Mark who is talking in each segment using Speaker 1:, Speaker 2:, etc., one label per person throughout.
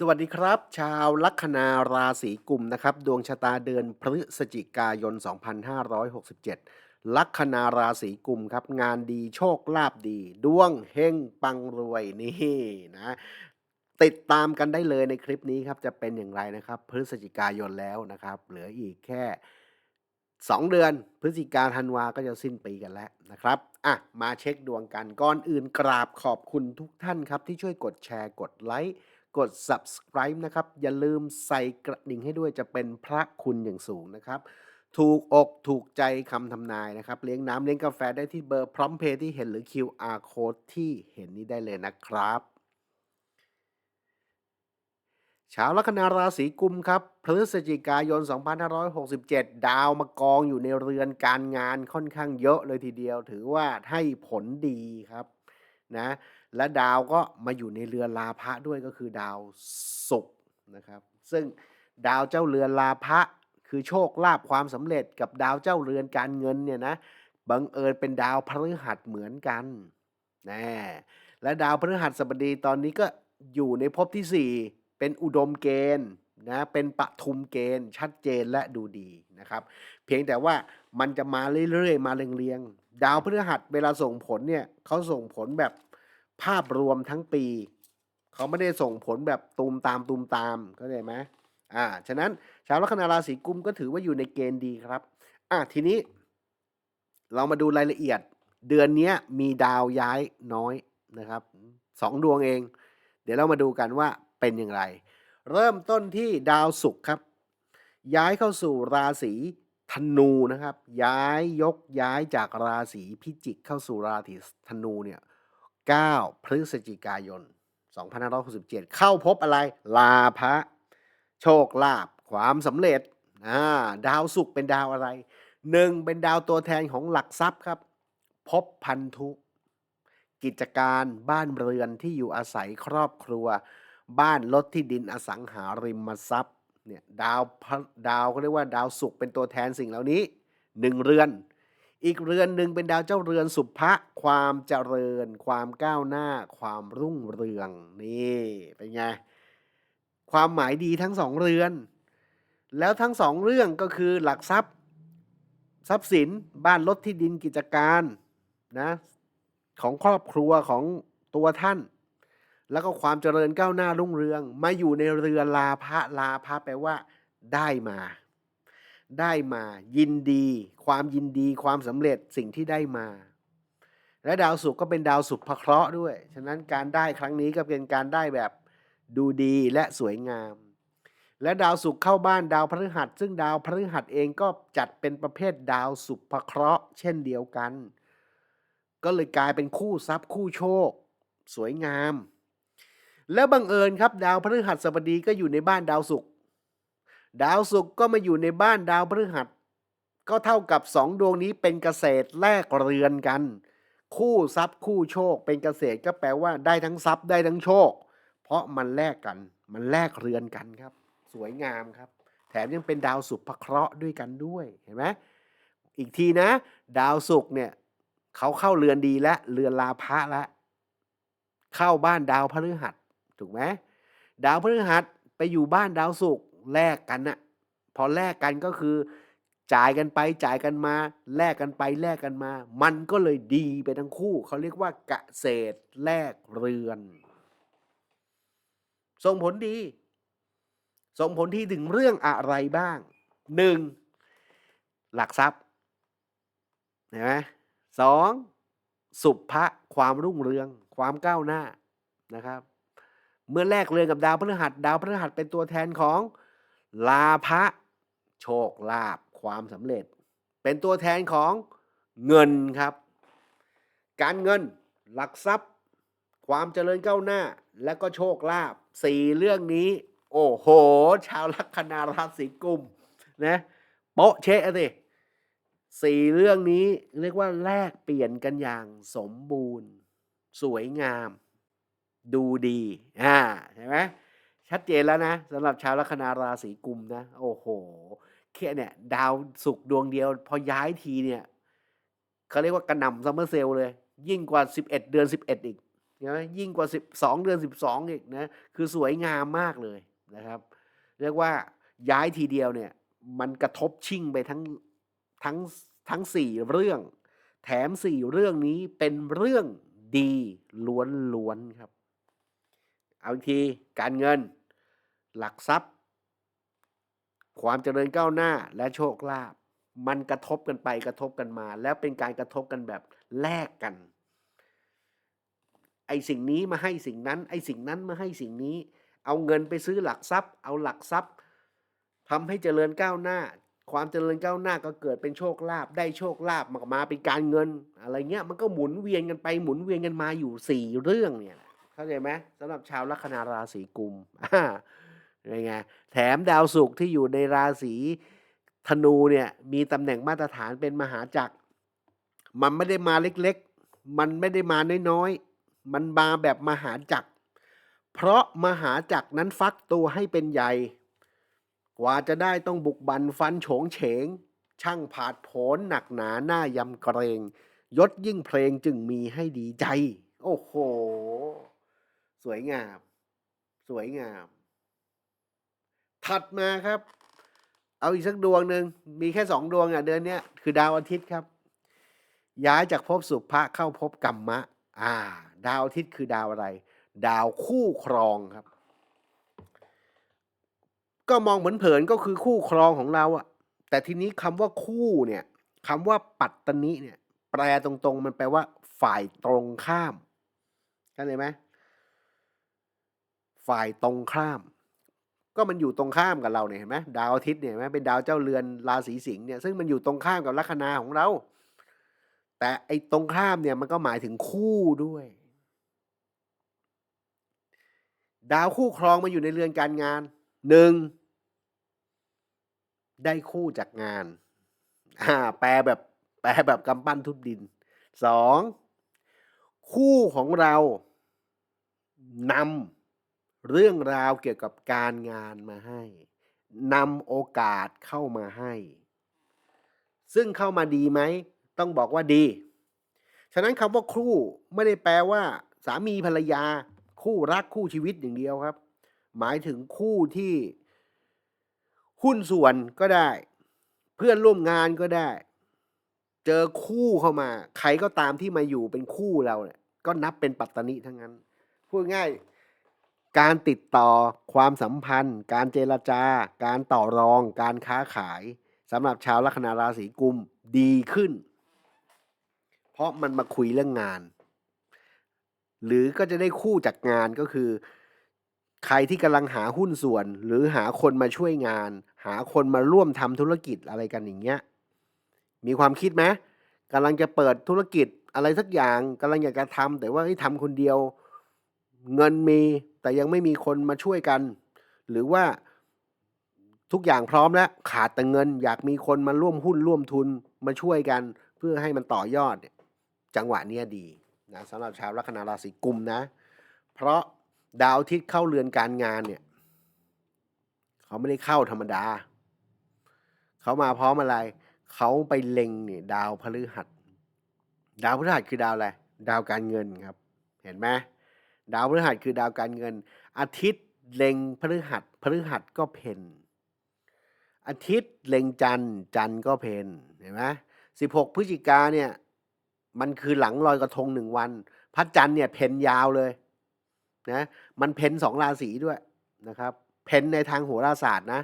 Speaker 1: สวัสดีครับ ชาวลัคนาราศีกุมนะครับ ดวงชะตาเดือนพฤศจิกายน 2567 ลัคนาราศีกุมครับ งานดีโชคลาภดี ดวงเฮงปังรวยนี่นะติดตามกันได้เลยในคลิปนี้ครับจะเป็นอย่างไรนะครับ พฤศจิกายนแล้วนะครับ เหลืออีกแค่ 2 เดือน พฤศจิกาธันวาก็จะสิ้นปีกันแล้วนะครับอะมาเช็คดวงกันก่อนอื่นกราบขอบคุณทุกท่านครับที่ช่วยกดแชร์กดไลค์ กด subscribe นะครับ อย่าลืมใส่กระดิ่งให้ด้วยจะเป็นพระคุณอย่างสูงนะครับ ถูกอกถูกใจคำทำนายนะครับ เลี้ยงน้ำเลี้ยงกาแฟได้ที่เบอร์พร้อมเพย์ที่เห็นหรือ QR code ที่เห็นนี้ได้เลยนะครับชาวลัคนาราศีกุมครับพฤศจิกายน 2567 ดาวมากองอยู่ในเรือนการงานค่อนข้างเยอะเลยทีเดียว ถือว่าให้ผลดีครับนะ และดาวก็มาอยู่ในเรือนลาภะด้วยก็คือดาวศุกร์นะครับ ซึ่งดาวเจ้าเรือนลาภะคือโชคลาภความสำเร็จกับดาวเจ้าเรือนการเงินเนี่ยนะบังเอิญเป็นดาวพฤหัสเหมือนกันนะและดาวพฤหัสบดีตอนนี้ก็อยู่ในภพที่ 4 เป็นอุดมเกณฑ์นะเป็นปทุมเกณฑ์ชัดเจนและดูดีนะครับ เพียงแต่ว่ามันจะมาเรื่อยๆ มาเรียงๆ ดาวพฤหัสเวลาส่งผลเนี่ยเขาส่งผลแบบ ภาพรวมทั้งปี เขาไม่ได้ส่งผลแบบตูมตามตูมตามเข้าใจไหมอ่าฉะนั้นชาวลัคนาราศีกุมก็ถือว่าอยู่ในเกณฑ์ดีครับ อะทีนี้ เรามาดูรายละเอียด เดือนนี้มีดาวย้ายน้อยนะครับสองดวงเอง เดี๋ยวเรามาดูกันว่าเป็นอย่างไร เริ่มต้นที่ดาวศุกร์ครับ ย้ายเข้าสู่ราศีธนูนะครับ ย้ายยกย้ายจากราศีพิจิกเข้าสู่ราศีธนูเนี่ย 9 พฤศจิกายน 2567 เข้าพบอะไร ลาภะโชคลาภความสำเร็จอ่าดาวศุกร์เป็นดาวอะไรหนึ่งเป็นดาวตัวแทนของหลักทรัพย์ครับ พบพันธุ กิจการบ้านเรือนที่อยู่อาศัยครอบครัว บ้านรถที่ดินอสังหาริมทรัพย์เนี่ยดาวดาวเขาเรียกว่าดาวศุกร์เป็นตัวแทนสิ่งเหล่านี้หนึ่งเรือน อีกเรือนหนึ่งเป็นดาวเจ้าเรือนสุภะความเจริญ ความก้าวหน้า ความรุ่งเรืองนี่เป็นไงความหมายดีทั้งสองเรือน แล้วทั้งสองเรื่องก็คือหลักทรัพย์ ทรัพย์สินบ้านรถที่ดินกิจการนะของครอบครัวของตัวท่าน แล้วก็ความเจริญก้าวหน้ารุ่งเรือง มาอยู่ในเรือลาภะลาภะแปลว่า ได้มา ได้มา ยินดี ความยินดีความสำเร็จสิ่งที่ได้มา และดาวศุกร์ก็เป็นดาวสุภเคราะห์ด้วย ฉะนั้นการได้ครั้งนี้ก็เป็นการได้แบบดูดีและสวยงาม และดาวศุกร์เข้าบ้านดาวพฤหัส ซึ่งดาวพฤหัสเองก็จัดเป็นประเภทดาวสุภเคราะห์เช่นเดียวกัน ก็เลยกลายเป็นคู่ทรัพย์คู่โชค สวยงาม แล้วบังเอิญครับ ดาวพฤหัสบดีก็อยู่ในบ้านดาวศุกร์ ดาวศุกร์ก็มาอยู่ในบ้านดาวพฤหัส ก็เท่ากับสองดวงนี้เป็นเกษตรแลกเรือนกัน คู่ทรัพย์คู่โชค เป็นเกษตรก็แปลว่าได้ทั้งทรัพย์ได้ทั้งโชค เพราะมันแลกกัน มันแลกเรือนกันครับ สวยงามครับ แถมยังเป็นดาวสุภเคราะห์ด้วยกันด้วยเห็นไหมอีกทีนะ ดาวศุกร์เนี่ยเขาเข้าเรือนดีแล้วเรือนลาภะแล้วเข้าบ้านดาวพฤหัสถูกไหมดาวพฤหัสไปอยู่บ้านดาวศุกร์ แลกกันน่ะพอแลกกันก็คือ จ่ายกันไปจ่ายกันมา แลกกันไปแลกกันมา มันก็เลยดีไปทั้งคู่ เขาเรียกว่าเกษตรแลกเรือน ส่งผลดี ส่งผลที่ถึงเรื่องอะไรบ้างหนึ่งหลักทรัพย์เห็นไหมสองสุภะความรุ่งเรือง ความก้าวหน้านะครับ เมื่อแลกเรือนกับดาวพฤหัส ดาวพฤหัสเป็นตัวแทนของ ลาภะโชคลาภความสำเร็จ เป็นตัวแทนของเงินครับ การเงินหลักทรัพย์ ความเจริญก้าวหน้า และก็โชคลาภสี่เรื่องนี้ โอ้โห ชาวลัคนาราศีกุมนะโปะเชะสิสี่เรื่องนี้เรียกว่าแลกเปลี่ยนกันอย่างสมบูรณ์ สวยงาม ดูดีอ่าเห็นไหม ชัดเจนแล้วนะสำหรับชาวลัคนาราศีกุมนะ โอ้โหแค่เนี่ย ดาวศุกดวงเดียว พอย้ายทีเนี่ยเขาเรียกว่ากระหน่ำซัมเมอร์เซลเลย ยิ่งกว่า 11 เดือน 11 อีกใช่ไหมยิ่งกว่า 12 เดือน 12 อีกนะ คือสวยงามมากเลยนะครับ เรียกว่าย้ายทีเดียวเนี่ย มันกระทบชิ่งไปทั้งทั้งทั้ง 4 เรื่อง แถม 4 เรื่องนี้เป็นเรื่องดีล้วนๆครับ เอาอีกทีการเงิน หลักทรัพย์ ความเจริญก้าวหน้าและโชคลาภมันกระทบกันไปกระทบกันมา แล้วเป็นการกระทบกันแบบแลกกัน ไอสิ่งนี้มาให้สิ่งนั้น ไอสิ่งนั้นมาให้สิ่งนี้ เอาเงินไปซื้อหลักทรัพย์ เอาหลักทรัพย์ทำให้เจริญก้าวหน้า ความเจริญก้าวหน้าก็เกิดเป็นโชคลาภได้โชคลาภมามาเป็นการเงิน อะไรเงี้ยมันก็หมุนเวียนกันไปหมุนเวียนกันมาอยู่สี่เรื่องเนี่ย เข้าใจไหมสำหรับชาวลัคนาราศีกุมอ่าเป็นไงแถมดาวศุกร์ที่อยู่ในราศีธนูเนี่ยมีตำแหน่งมาตรฐานเป็นมหาจักร มันไม่ได้มาเล็กๆ มันไม่ได้มาน้อยๆ มันมาแบบมหาจักร เพราะมหาจักรนั้นฟักตัวให้เป็นใหญ่ กว่าจะได้ต้องบุกบันฟันโฉงเฉง ช่างผาดผนหนักหนาหน้ายำเกรง ยศยิ่งเพลงจึงมีให้ดีใจ โอ้โห สวยงาม สวยงาม ถัดมาครับ เอาอีกสักดวงหนึ่งมีแค่สองดวงอะเดือนนี้คือดาวอาทิตย์ครับ ย้ายจากภพสุภะเข้าภพกรรมะ อ่า ดาวอาทิตย์คือดาวอะไร ดาวคู่ครองครับ ก็มองเหมือนเผินก็คือคู่ครองของเราอะแต่ทีนี้คำว่าคู่เนี่ยคำว่าปัตตนิเนี่ย แปลตรงๆ มันแปลว่าฝ่ายตรงข้ามเข้าใจไหม ฝ่ายตรงข้าม ก็มันอยู่ตรงข้ามกับเราเนี่ยเห็นไหมดาวอาทิตย์เนี่ยเห็นไหมเป็นดาวเจ้าเรือนราศีสิงห์เนี่ยซึ่งมันอยู่ตรงข้ามกับลัคนาของเรา แต่ไอ้ตรงข้ามเนี่ยมันก็หมายถึงคู่ด้วย ดาวคู่ครองมาอยู่ในเรือนการงานหนึ่งได้คู่จากงานอ่าแปลแบบแปลแบบกำปั้นทุบดินสองคู่ของเรานำ เรื่องราวเกี่ยวกับการงานมาให้นำโอกาสเข้ามาให้ ซึ่งเข้ามาดีไหม ต้องบอกว่าดี ฉะนั้นคำว่าคู่ไม่ได้แปลว่า สามีภรรยา คู่รักคู่ชีวิตอย่างเดียวครับ หมายถึงคู่ที่ หุ้นส่วนก็ได้ เพื่อนร่วมงานก็ได้ เจอคู่เข้ามา ใครก็ตามที่มาอยู่เป็นคู่เราเนี่ยก็นับเป็นปัตตนิทั้งนั้น พูดง่าย การติดต่อความสัมพันธ์ การเจรจา การต่อรอง การค้าขายสำหรับชาวลัคนาราศีกุมดีขึ้น เพราะมันมาคุยเรื่องงาน หรือก็จะได้คู่จากงานก็คือ ใครที่กำลังหาหุ้นส่วน หรือหาคนมาช่วยงาน หาคนมาร่วมทำธุรกิจอะไรกันอย่างเงี้ยมีความคิดไหมกำลังจะเปิดธุรกิจอะไรสักอย่างกำลังอยากจะทำแต่ว่าทำคนเดียว เงินมีแต่ยังไม่มีคนมาช่วยกัน หรือว่าทุกอย่างพร้อมแล้วขาดแต่เงิน อยากมีคนมาร่วมหุ้นร่วมทุนมาช่วยกัน เพื่อให้มันต่อยอด จังหวะเนี้ยดีนะสำหรับชาวลัคนาราศีกุมนะ เพราะดาวอาทิตย์เข้าเรือนการงานเนี่ยเขาไม่ได้เข้าธรรมดา เขามาพร้อมอะไรเขาไปเล็งเนี่ยดาวพฤหัส ดาวพฤหัสคือดาวอะไร ดาวการเงินครับ เห็นไหม ดาวพฤหัสคือดาวการเงิน อาทิตย์เล็งพฤหัสพฤหัสก็เพนอาทิตย์เล็งจันทร์จันทร์ก็เพนเห็นไหมสิบหกพฤศจิกาเนี่ยมันคือหลังลอยกระทงหนึ่งวันพระจันทร์เนี่ยเพนยาวเลยนะมันเพนสองราศีด้วยนะครับ เพนในทางโหราศาสตร์นะ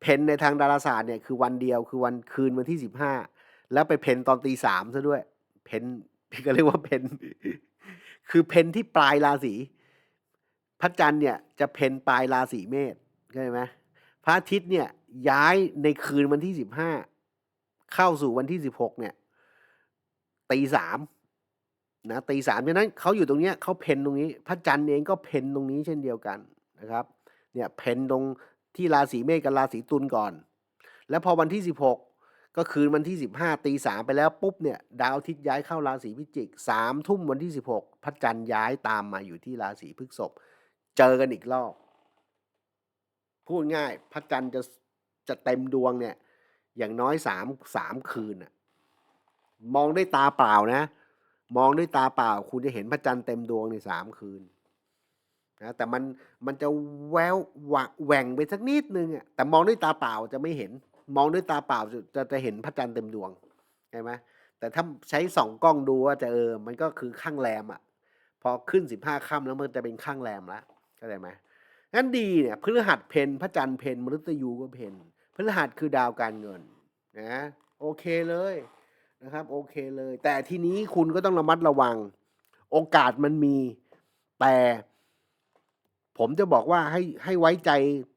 Speaker 1: เพนในทางดาราศาสตร์เนี่ยคือวันเดียวคือวันคืนวันที่สิบห้าแล้วไปเพนตอนตีสามซะด้วย เพนพี่ก็เรียกว่าเพน คือเพนที่ปลายราศีพระจันทร์เนี่ยจะเพนปลายราศีเมษเข้าใจไหมพระอาทิตย์เนี่ยย้ายในคืนวันที่สิบห้าเข้าสู่วันที่สิบหกเนี่ยตีสามนะตีสามฉะนั้นเขาอยู่ตรงเนี้ยเขาเพนตรงนี้ พระจันทร์เองก็เพนตรงนี้เช่นเดียวกันนะครับเนี่ยเพนตรงที่ราศีเมษกับราศีตุลก่อน แล้วพอวันที่สิบหก ก็คืนวันที่สิบห้าตีสามไปแล้วปุ๊บเนี่ยดาวอาทิตย์ย้ายเข้าราศีพิจิกสามทุ่มวันที่สิบหกพระจันทร์ย้ายตามมาอยู่ที่ราศีพฤษภเจอกันอีกรอบ พูดง่ายพระจันทร์จะจะเต็มดวงเนี่ย อย่างน้อยสามสามคืนอะมองด้วยตาเปล่านะ มองด้วยตาเปล่า คุณจะเห็นพระจันทร์เต็มดวงในสามคืนนะแต่มันมันจะแววหวะแหว่งไปสักนิดนึงอะแต่มองด้วยตาเปล่าจะไม่เห็น มองด้วยตาเปล่าจะจะเห็นพระจันทร์เต็มดวงใช่ไหมแต่ถ้าใช้สองกล้องดูว่าจะเออ มันก็คือข้างแรมอะ พอขึ้นสิบห้าค่ำแล้วมันจะเป็นข้างแรมแล้วเข้าใจไหมงั้นดีเนี่ยพฤหัสเพนพระจันทร์เพนมฤตยูก็เพนพฤหัสคือดาวการเงินนะโอเคเลยนะครับ โอเคเลย แต่ทีนี้คุณก็ต้องระมัดระวัง โอกาสมันมีแต่ ผมจะบอกว่าให้ให้ไว้ใจ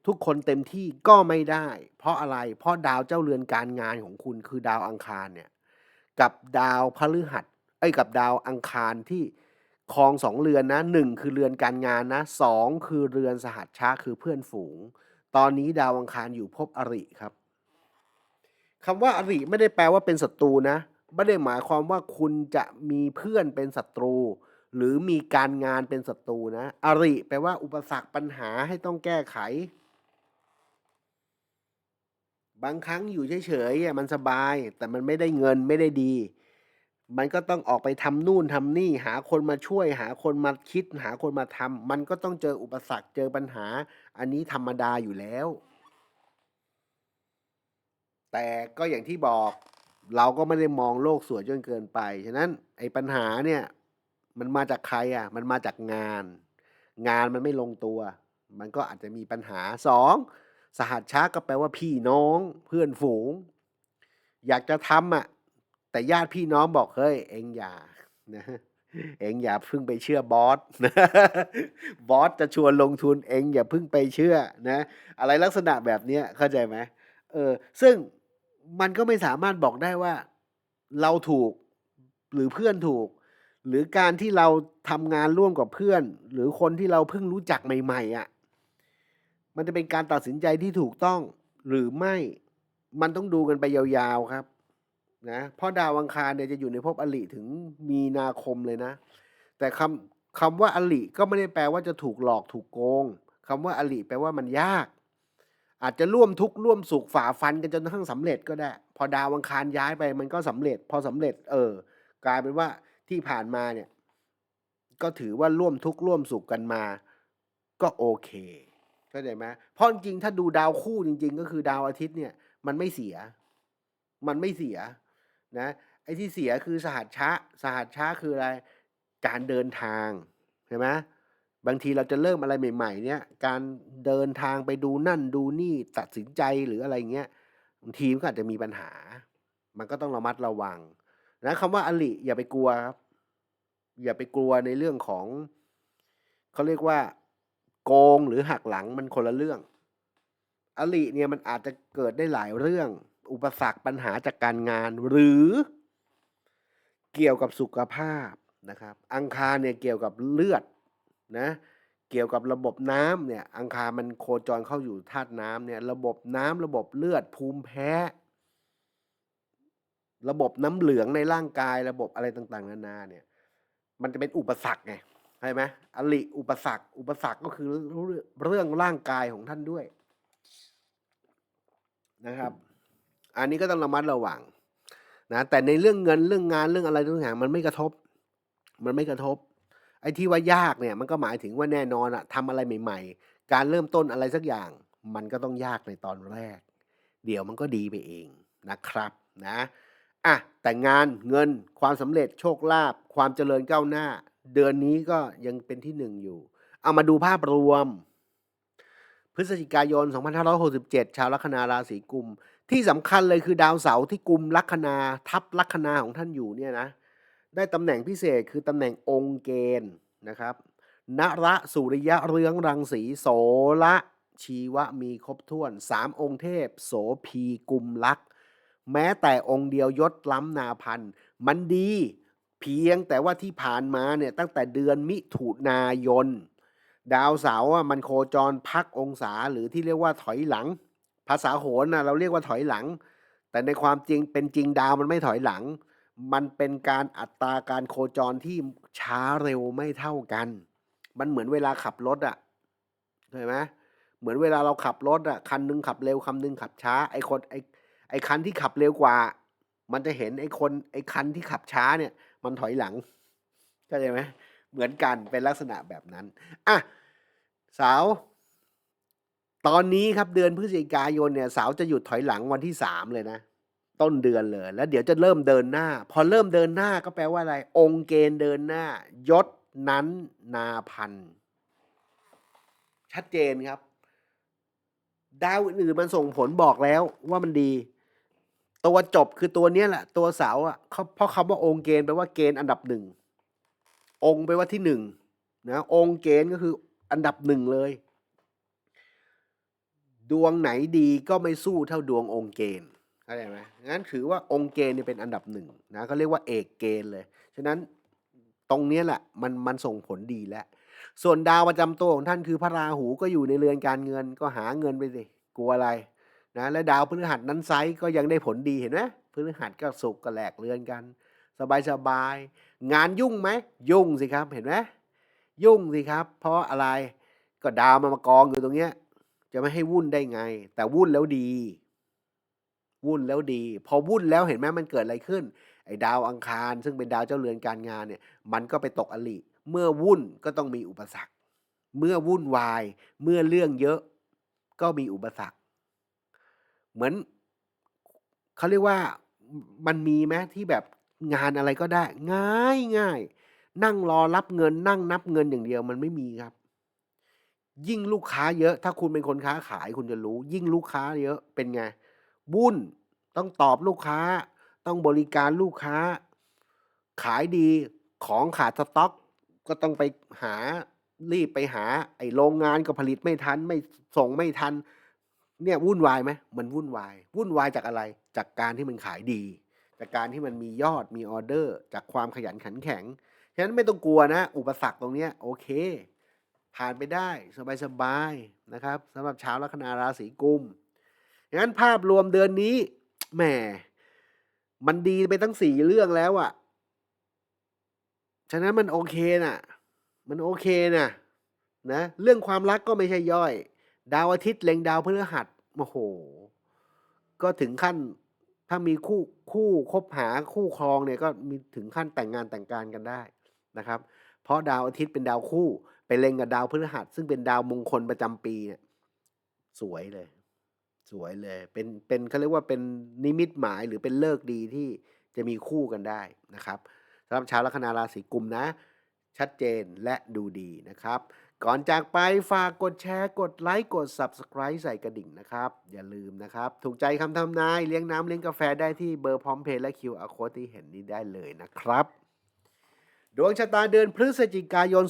Speaker 1: ทุกคนเต็มที่ก็ไม่ได้ เพราะอะไร เพราะดาวเจ้าเรือนการงานของคุณคือดาวอังคารเนี่ย กับดาวพฤหัสเอ้ยกับดาวอังคารที่ครองสองเรือนนะหนึ่งคือเรือนการงานนะสองคือเรือนสหัชชาคือเพื่อนฝูง ตอนนี้ดาวอังคารอยู่ภพอริครับคำว่าอริไม่ได้แปลว่าเป็นศัตรูนะ ไม่ได้หมายความว่าคุณจะมีเพื่อนเป็นศัตรู หรือมีการงานเป็นศัตรูนะ อริแปลว่าอุปสรรคปัญหาให้ต้องแก้ไข บางครั้งอยู่เฉยๆมันสบาย แต่มันไม่ได้เงินไม่ได้ดี มันก็ต้องออกไปทำนู่นทำนี่ หาคนมาช่วย หาคนมาคิด หาคนมาทำมันก็ต้องเจออุปสรรคเจอปัญหา อันนี้ธรรมดาอยู่แล้ว แต่ก็อย่างที่บอก เราก็ไม่ได้มองโลกสวยจนเกินไป ฉะนั้นไอ้ปัญหาเนี่ย มันมาจากใครอะ มันมาจากงาน งานมันไม่ลงตัว มันก็อาจจะมีปัญหาสองสหัชชาก็แปลว่าพี่น้องเพื่อนฝูง อยากจะทำอะ แต่ญาติพี่น้องบอกเฮ้ยเอ็งอย่านะเอ็งอย่าพึ่งไปเชื่อบอสบอสจะชวนลงทุนเอ็งอย่าพึ่งไปเชื่อนะ อะไรลักษณะแบบเนี้ยเข้าใจไหมเออซึ่งมันก็ไม่สามารถบอกได้ว่า เราถูกหรือเพื่อนถูก หรือการที่เราทำงานร่วมกับเพื่อน หรือคนที่เราเพิ่งรู้จักใหม่ๆอะ่ะมันจะเป็นการตัดสินใจที่ถูกต้องหรือไม่มันต้องดูกันไปยาวๆครับนะเพราะดาวอังคารเนี่ยจะอยู่ในภพอลิถึงมีนาคมเลยนะ แต่คำคำว่าอลิก็ไม่ได้แปลว่าจะถูกหลอกถูกโกงคำว่าอลิแปลว่ามันยาก อาจจะร่วมทุกข์ร่วมสุขฝ่าฟันกันจนกระทั่งสำเร็จก็ได้ พอดาวอังคารย้ายไปมันก็สำเร็จ พอสำเร็จ เออ กลายเป็นว่า ที่ผ่านมาเนี่ย ก็ถือว่าร่วมทุกข์ร่วมสุขกันมา ก็โอเคเข้าใจไหมเพราะจริงถ้าดูดาวคู่จริง ๆ ก็คือดาวอาทิตย์เนี่ย มันไม่เสีย มันไม่เสียนะไอ้ที่เสียคือสหัชชะสหัชชะคืออะไรการเดินทางใช่ไหมบางทีเราจะเริ่มอะไรใหม่ ๆ เนี่ย การเดินทางไปดูนั่นดูนี่ตัดสินใจหรืออะไรเงี้ยบางทีมก็อาจจะมีปัญหา มันก็ต้องระมัดระวัง นะคำว่าอลิอย่าไปกลัวครับ อย่าไปกลัวในเรื่องของเขาเรียกว่า โกงหรือหักหลังมันคนละเรื่อง อลิเนี่ยมันอาจจะเกิดได้หลายเรื่อง อุปสรรคปัญหาจากการงาน หรือเกี่ยวกับสุขภาพนะครับ อังคารเนี่ยเกี่ยวกับเลือดนะเกี่ยวกับระบบน้ำเนี่ยอังคารมันโคจรเข้าอยู่ธาตุน้ำเนี่ยระบบน้ำระบบเลือดภูมิแพ้ ระบบน้ำเหลืองในร่างกายระบบอะไรต่างๆ นานาเนี่ย มันจะเป็นอุปสรรคไงใช่ไหมอลิอุปสรรค อุปสรรคก็คือเรื่องร่างกายของท่านด้วยนะครับ อันนี้ก็ต้องระมัดระวังนะแต่ในเรื่องเงินเรื่องงานเรื่องอะไรทุกอย่างมันไม่กระทบ มันไม่กระทบ ไอ้ที่ว่ายากเนี่ย มันก็หมายถึงว่าแน่นอนอะทำอะไรใหม่ ๆ การเริ่มต้นอะไรสักอย่าง มันก็ต้องยากในตอนแรก เดี๋ยวมันก็ดีไปเองนะครับนะ อะแต่งานเงินความสำเร็จโชคลาภความเจริญก้าวหน้า เดือนนี้ก็ยังเป็นที่หนึ่งอยู่ เอามาดูภาพรวม พฤศจิกายน 2567 ชาวลัคนาราศีกุม ที่สำคัญเลยคือดาวเสาร์ที่กุมลัคนาทับลัคนาของท่านอยู่เนี่ยนะ ได้ตำแหน่งพิเศษคือตำแหน่งองค์เกณฑ์นะครับนระสุริยะเรืองรังสีโสละชีวะมีครบถ้วนสามองค์เทพ โสพีกุมลักษ แม้แต่องค์เดียวยศล้ำนาพันมันดีเพียงแต่ว่าที่ผ่านมาเนี่ยตั้งแต่เดือนมิถุนายน ดาวเสาร์มันโคจรพักองศาหรือที่เรียกว่าถอยหลัง ภาษาโหรนะเราเรียกว่าถอยหลัง แต่ในความจริงเป็นจริงดาวมันไม่ถอยหลัง มันเป็นการอัตราการโคจรที่ช้าเร็วไม่เท่ากัน มันเหมือนเวลาขับรถอะเห็นไหมเหมือนเวลาเราขับรถอะคันหนึงขับเร็วคันหนึงขับช้าไอ้คนไอ้ ไอ้คันที่ขับเร็วกว่า มันจะเห็นไอ้คนไอ้คันที่ขับช้าเนี่ย มันถอยหลังเข้าใจไหมเหมือนกันเป็นลักษณะแบบนั้นอะสาว ตอนนี้ครับเดือนพฤศจิกายนเนี่ย สาวจะหยุดถอยหลังวันที่สามเลยนะต้นเดือนเลย แล้วเดี๋ยวจะเริ่มเดินหน้า พอเริ่มเดินหน้าก็แปลว่าอะไร องค์เกณฑ์เดินหน้า ยศนั้นนาพัน ชัดเจนครับ ดาวอื่นๆมันส่งผลบอกแล้วว่ามันดี ตัวจบคือตัวเนี้ยแหละ ตัวเสาอะเขาเพราะคำว่าองค์เกณฑ์แปลว่าเกณฑ์อันดับหนึ่งองค์แปลว่าที่หนึ่งนะองค์เกณฑ์ก็คืออันดับหนึ่งเลย ดวงไหนดีก็ไม่สู้เท่าดวงองค์เกณฑ์เข้าใจไหมงั้นถือว่าองค์เกณฑ์เนี่ยเป็นอันดับหนึ่งนะเขาเรียกว่าเอกเกณฑ์เลย ฉะนั้นตรงเนี้ยแหละมันมันส่งผลดีแล้ว ส่วนดาวประจำตัวของท่านคือพระราหูก็อยู่ในเรือนการเงินก็หาเงินไปสิกลัวอะไร นะและดาวพฤหัสนั้นไซส์ก็ยังได้ผลดีเห็นไหมพฤหัสก็สุกก็แหลกเรือนกัน สบายสบายๆงานยุ่งไหมยุ่งสิครับเห็นไหมยุ่งสิครับ เพราะอะไรก็ดาวมันมากองอยู่ตรงเนี้ยจะไม่ให้วุ่นได้ไง แต่วุ่นแล้วดี วุ่นแล้วดี พอวุ่นแล้วเห็นไหมมันเกิดอะไรขึ้น ไอ้ดาวอังคาร ซึ่งเป็นดาวเจ้าเรือนการงานเนี่ย มันก็ไปตกอลิเมื่อวุ่นก็ต้องมีอุปสรรค เมื่อวุ่นวาย เมื่อเรื่องเยอะ ก็มีอุปสรรค เหมือนเขาเรียกว่ามันมีไหมที่แบบงานอะไรก็ได้ ง่ายง่ายนั่งรอรับเงินนั่งนับเงินอย่างเดียวมันไม่มีครับ ยิ่งลูกค้าเยอะ ถ้าคุณเป็นคนค้าขายคุณจะรู้ ยิ่งลูกค้าเยอะเป็นไงวุ่นต้องตอบลูกค้า ต้องบริการลูกค้า ขายดีของขาดสต็อก ก็ต้องไปหารีบไปหา ไอ้โรงงานก็ผลิตไม่ทัน ไม่ส่งไม่ทัน เนี่ยวุ่นวายไหมมันวุ่นวาย วุ่นวายจากอะไร จากการที่มันขายดี จากการที่มันมียอดมีออเดอร์ จากความขยันขันแข็ง ฉะนั้นไม่ต้องกลัวนะ อุปสรรคตรงนี้โอเค ผ่านไปได้สบายๆนะครับสำหรับชาวลัคนาราศีกุมงั้นภาพรวมเดือนนี้แหมมันดีไปทั้งสี่เรื่องแล้วอะ่ะ ฉะนั้นมันโอเคน่ะ มันโอเคน่ะนะ เรื่องความรักก็ไม่ใช่ย่อย ดาวอาทิตย์เล็งดาวพฤหัสโอ้โห ก็ถึงขั้นถ้ามีคู่คู่คบหาคู่ครองเนี่ยก็มีถึงขั้นแต่งงานแต่งการกันได้นะครับ เพราะดาวอาทิตย์เป็นดาวคู่ ไปเล็งกับดาวพฤหัส ซึ่งเป็นดาวมงคลประจำปีเนี่ยสวยเลย สวยเลย เป็นเป็นเขาเรียกว่าเป็นนิมิตหมายหรือเป็นเลิกดีที่จะมีคู่กันได้นะครับสำหรับชาวลัคนาราศีกุมนะ ชัดเจนและดูดีนะครับ ก่อนจากไปฝากกดแชร์ กดไลค์ กด Subscribe ใส่กระดิ่งนะครับ อย่าลืมนะครับ ถูกใจคำทำนาย เลี้ยงน้ำเลี้ยงกาแฟได้ที่เบอร์พร้อมเพย์และ QR Code ที่เห็นนี้ได้เลยนะครับ ดวงชะตาเดือนพฤศจิกายน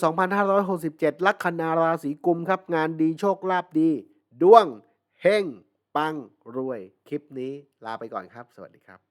Speaker 1: 2567 ลัคนาราศีกุมครับ งานดีโชคลาภดี ดวง เฮงปังรวย คลิปนี้ลาไปก่อนครับ สวัสดีครับ